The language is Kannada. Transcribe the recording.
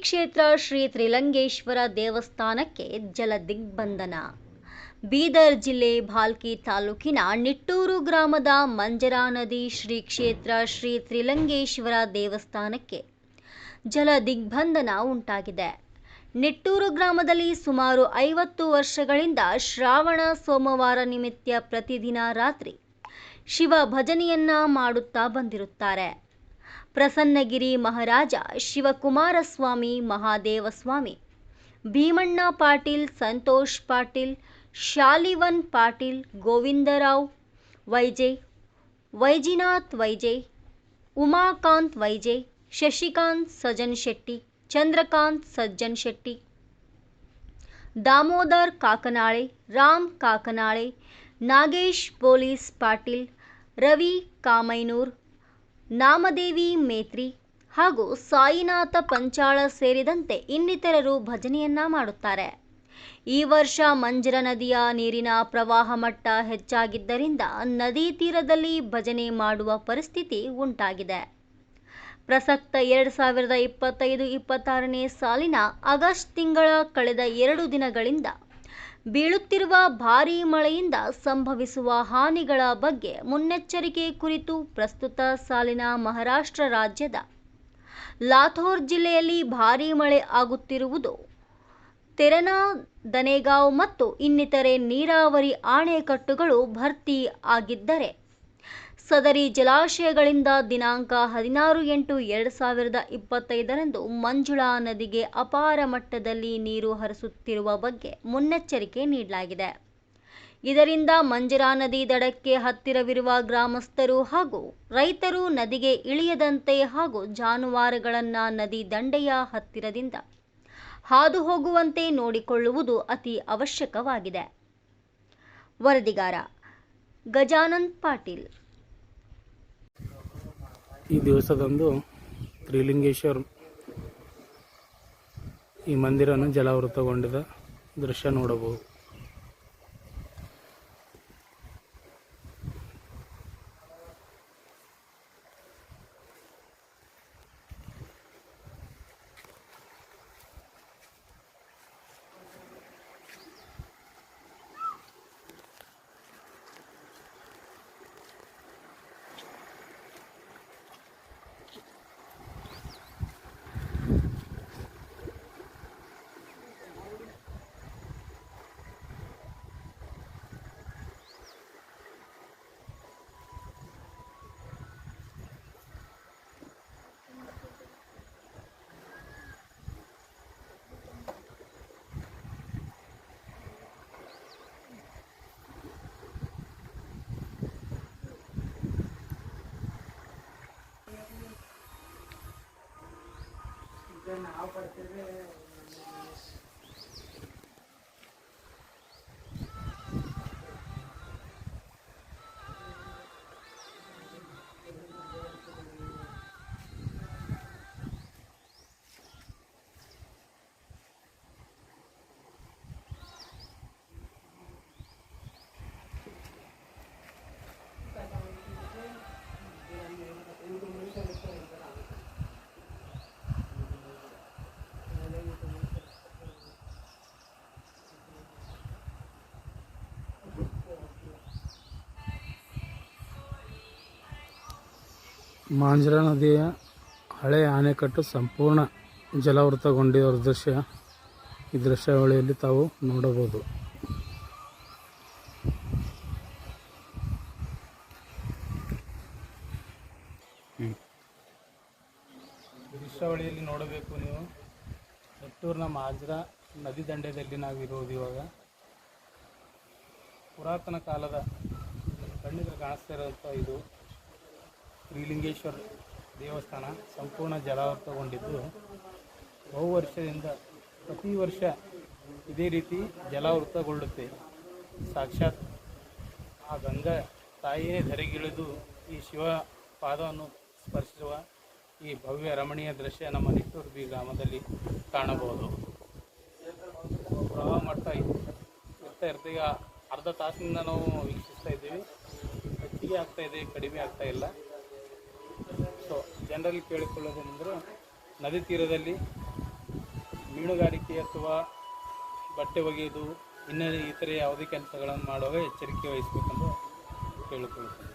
ಕ್ಷೇತ್ರ ಶ್ರೀ ತ್ರಿಲಂಗೇಶ್ವರ ದೇವಸ್ಥಾನಕ್ಕೆ ಜಲ ದಿಗ್ಬಂಧನ. ಬೀದರ್ ಜಿಲ್ಲೆ ಭಾಲ್ಕಿ ತಾಲೂಕಿನ ನಿಟ್ಟೂರು ಗ್ರಾಮದ ಮಂಜರಾ ನದಿ ಶ್ರೀ ಕ್ಷೇತ್ರ ಶ್ರೀ ತ್ರಿಲಂಗೇಶ್ವರ ದೇವಸ್ಥಾನಕ್ಕೆ ಜಲ ದಿಗ್ಬಂಧನ ಉಂಟಾಗಿದೆ. ನಿಟ್ಟೂರು ಗ್ರಾಮದಲ್ಲಿ ಸುಮಾರು ಐವತ್ತು ವರ್ಷಗಳಿಂದ ಶ್ರಾವಣ ಸೋಮವಾರ ನಿಮಿತ್ತ ಪ್ರತಿದಿನ ರಾತ್ರಿ ಶಿವ ಭಜನೆಯನ್ನ ಮಾಡುತ್ತಾ ಬಂದಿರುತ್ತಾರೆ. ಪ್ರಸನ್ನಗಿರಿ ಮಹಾರಾಜ ಶಿವಕುಮಾರಸ್ವಾಮಿ ಮಹಾದೇವಸ್ವಾಮಿ ಭೀಮಣ್ಣ ಪಾಟೀಲ್ ಸಂತೋಷ್ ಪಾಟೀಲ್ ಶಾಲಿವನ್ ಪಾಟೀಲ್ ಗೋವಿಂದರಾವ್ ವೈಜೆ ವೈಜಿನಾಥ್ ವೈಜೆ ಉಮಾಕಾಂತ್ ವೈಜೆ ಶಶಿಕಾಂತ್ ಸಜನ್ ಶೆಟ್ಟಿ ಚಂದ್ರಕಾಂತ್ ಸಜ್ಜನ್ ಶೆಟ್ಟಿ ದಾಮೋದರ್ ಕಾಕನಾಳೆ ರಾಮ್ ಕಾಕನಾಳೆ ನಾಗೇಶ್ ಪೊಲೀಸ್ ಪಾಟೀಲ್ ರವಿ ಕಾಮೈನೂರ್ ನಾಮದೇವಿ, ಮೇತ್ರಿ ಹಾಗೂ ಸಾಯಿನಾಥ ಪಂಚಾಳ ಸೇರಿದಂತೆ ಇನ್ನಿತರರು ಭಜನೆಯನ್ನ ಮಾಡುತ್ತಾರೆ. ಈ ವರ್ಷ ಮಂಜರ ನದಿಯ ನೀರಿನ ಪ್ರವಾಹ ಮಟ್ಟ ಹೆಚ್ಚಾಗಿದ್ದರಿಂದ ನದಿ ತೀರದಲ್ಲಿ ಭಜನೆ ಮಾಡುವ ಪರಿಸ್ಥಿತಿ ಉಂಟಾಗಿದೆ. ಪ್ರಸಕ್ತ ಎರಡು ಸಾವಿರದ ಇಪ್ಪತ್ತೈದು, ಇಪ್ಪತ್ತಾರನೇ ಸಾಲಿನ ಆಗಸ್ಟ್ ತಿಂಗಳ ಕಳೆದ ಎರಡು ದಿನಗಳಿಂದ ಬೀಳುತ್ತಿರುವ ಭಾರೀ ಮಳೆಯಿಂದ ಸಂಭವಿಸುವ ಹಾನಿಗಳ ಬಗ್ಗೆ ಮುನ್ನೆಚ್ಚರಿಕೆ ಕುರಿತು ಪ್ರಸ್ತುತ ಸಾಲಿನ ಮಹಾರಾಷ್ಟ್ರ ರಾಜ್ಯದ ಲಾಥೋರ್ ಜಿಲ್ಲೆಯಲ್ಲಿ ಭಾರೀ ಮಳೆ ಆಗುತ್ತಿರುವುದು. ತೆರನಾ, ದನೇಗಾಂವ್ ಮತ್ತು ಇನ್ನಿತರೆ ನೀರಾವರಿ ಅಣೆಕಟ್ಟುಗಳು ಭರ್ತಿ ಆಗಿದ್ದರೆ ಸದರಿ ಜಲಾಶಯಗಳಿಂದ ದಿನಾಂಕ ಹದಿನಾರು ಎಂಟು ಎರಡು ಸಾವಿರದ ಇಪ್ಪತ್ತೈದರಂದು ಮಂಜುಳಾ ನದಿಗೆ ಅಪಾರ ಮಟ್ಟದಲ್ಲಿ ನೀರು ಹರಿಸುತ್ತಿರುವ ಬಗ್ಗೆ ಮುನ್ನೆಚ್ಚರಿಕೆ ನೀಡಲಾಗಿದೆ. ಇದರಿಂದ ಮಂಜುರಾ ನದಿ ದಡಕ್ಕೆ ಹತ್ತಿರವಿರುವ ಗ್ರಾಮಸ್ಥರು ಹಾಗೂ ರೈತರು ನದಿಗೆ ಇಳಿಯದಂತೆ ಹಾಗೂ ಜಾನುವಾರುಗಳನ್ನು ನದಿ ದಂಡೆಯ ಹತ್ತಿರದಿಂದ ಹಾದು ಹೋಗುವಂತೆ ನೋಡಿಕೊಳ್ಳುವುದು ಅತಿ ಅವಶ್ಯಕವಾಗಿದೆ. ವರದಿಗಾರ ಗಜಾನಂದ್ ಪಾಟೀಲ್. ಈ ದಿವಸದಂದು ತ್ರಿಲಿಂಗೇಶ್ವರ ಈ ಮಂದಿರವನ್ನು ಜಲಾವೃತಗೊಂಡಿದ ದೃಶ್ಯ ನೋಡಬಹುದು. नाव पड़ते हुए ಮಾಂಜರಾ ನದಿಯ ಹಳೆಯ ಆಣೆಕಟ್ಟು ಸಂಪೂರ್ಣ ಜಲಾವೃತಗೊಂಡಿರುವ ದೃಶ್ಯ. ಈ ದೃಶ್ಯಾವಳಿಯಲ್ಲಿ ತಾವು ನೋಡಬಹುದು. ದೃಶ್ಯಾವಳಿಯಲ್ಲಿ ನೋಡಬೇಕು ನೀವು. ಹೆತ್ತೂರಿನ ಮಾಂಜರಾ ನದಿ ದಂಡೆಯಲ್ಲಿ ನಾವು ಇರೋದು ಇವಾಗ. ಪುರಾತನ ಕಾಲದ ಕಣ್ಣಿಗೆ ಕಾಣಿಸ್ತಾ ಇರೋಂಥ ಇದು. ಶ್ರೀಲಿಂಗೇಶ್ವರ ದೇವಸ್ಥಾನ ಸಂಪೂರ್ಣ ಜಲಾವೃತಗೊಂಡಿದ್ದು, ಬಹು ವರ್ಷದಿಂದ ಪ್ರತಿ ವರ್ಷ ಇದೇ ರೀತಿ ಜಲಾವೃತಗೊಳ್ಳುತ್ತೆ. ಸಾಕ್ಷಾತ್ ಆ ಗಂಗಾ ತಾಯಿಯೇ ಧರೆಗಿಳಿದು ಈ ಶಿವ ಪಾದವನ್ನು ಸ್ಪರ್ಶಿಸುವ ಈ ಭವ್ಯ ರಮಣೀಯ ದೃಶ್ಯ ನಮ್ಮ ನಿಟ್ಟೂರು ಬಿ ಗ್ರಾಮದಲ್ಲಿ ಕಾಣಬಹುದು. ಪ್ರವಾಹ ಮಟ್ಟ ಇರ್ತಾ ಇರ್ತೀವಿ ಅರ್ಧ ತಾಸಿನಿಂದ ನಾವು ವೀಕ್ಷಿಸ್ತಾ ಇದ್ದೀವಿ. ಹೆಚ್ಚಿಗೆ ಆಗ್ತಾ ಇದೆ, ಕಡಿಮೆ ಆಗ್ತಾ ಇಲ್ಲ. ಜನರಲ್ಲಿ ಕೇಳಿಕೊಳ್ಳೋದೇನೆಂದರೆ ನದಿ ತೀರದಲ್ಲಿ ಮೀನುಗಾರಿಕೆ ಅಥವಾ ಬಟ್ಟೆ ಒಗೆಯುವುದು ಇನ್ನೂ ಇತರೆ ಯಾವುದೇ ಕೆಲಸಗಳನ್ನು ಮಾಡುವಾಗ ಎಚ್ಚರಿಕೆ ವಹಿಸಬೇಕೆಂದು ಕೇಳಿಕೊಳ್ಳುತ್ತೇನೆ.